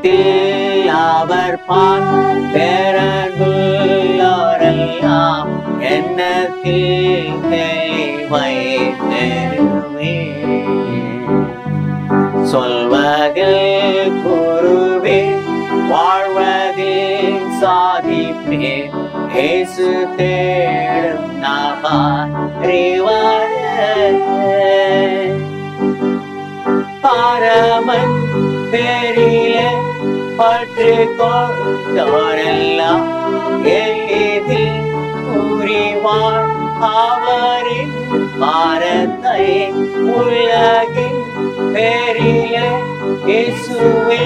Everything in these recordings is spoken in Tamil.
உலகத்தில் அவர் பார்? பேரன்புள்ளோரெல்லாம் எண்ணத்தில் தெளிவை தருவே சொல்வதில் கூறுவே வாழ்வதில் சாதிப்பே இயேசு தேடும் பற்று கொண்டோரெல்லாம் எளிதில் புரிவார். அவரின் பாரத்தை உலகின் பேரில இயேசுவே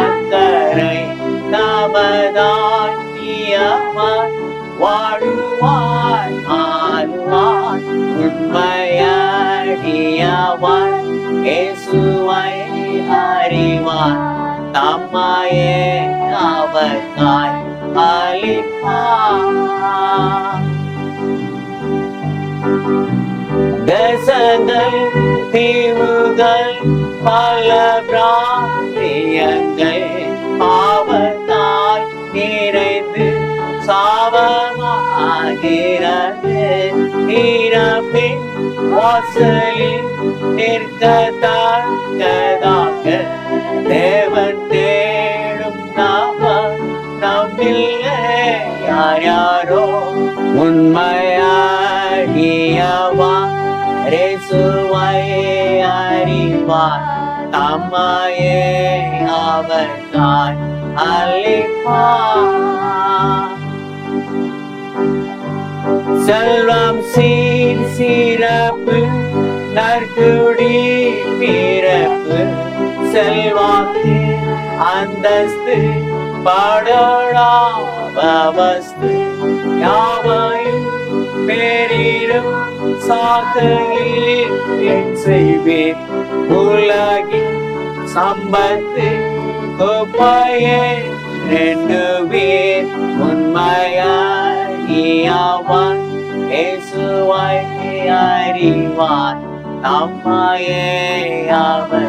அக்கறை தமதாக்கியவர் வாழுவார் ஆழ்வார் உண்மையடியவர். இயேசுவை அறிவார். தம்மையே அவர்காய் அளிப்பார் தசங்கள் தீவுகள் பல பிராந்தியங்கள் பாவத்தால் நிறைந்து சாபமாகிறது. இறப்பின் வாசலில் நிற்கத்தக்கதாக யார் யாரோ உண்மையாகியவா? ரேசுவை அறிவார். தம்மையே அவர் அவர்காய் அளிப்பார் செல்வம் சீர் சிறப்பு நற்குடி பிறப்பு. செல்வாக்கு அந்தஸ்து படோடாவஸ்து யாவையும் பேரிலும் சாக்கையில் என் செய்வேன் உலகின் சம்பத்து குப்பையே ரெண்டு பேர் உண்மையான் நம்மையே அவர்